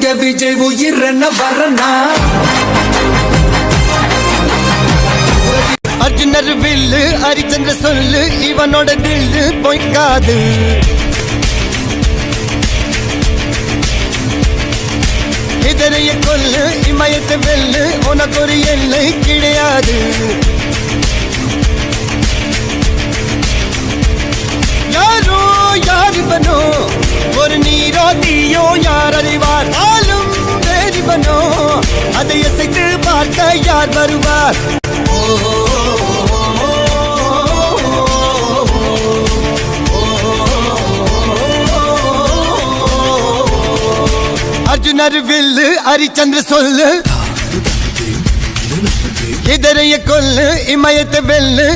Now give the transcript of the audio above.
செய்யறன வரனா? அர்ஜுனர் வில்லு ஹரிச்சந்திர சொல்லு இவனோட தில்லு பொய்க்காது. இதனைய கொல்லு இமயத்தை வெல்லு உனக்கு ஒரு எல்லை கிடையாது. அதை இசைத்து பார்க்க யார் வருவார்? அர்ஜுனர் வில்லு ஹரிச்சந்திர சொல்லு. இதரைய கொல்லு இமயத்தை வெல்லு.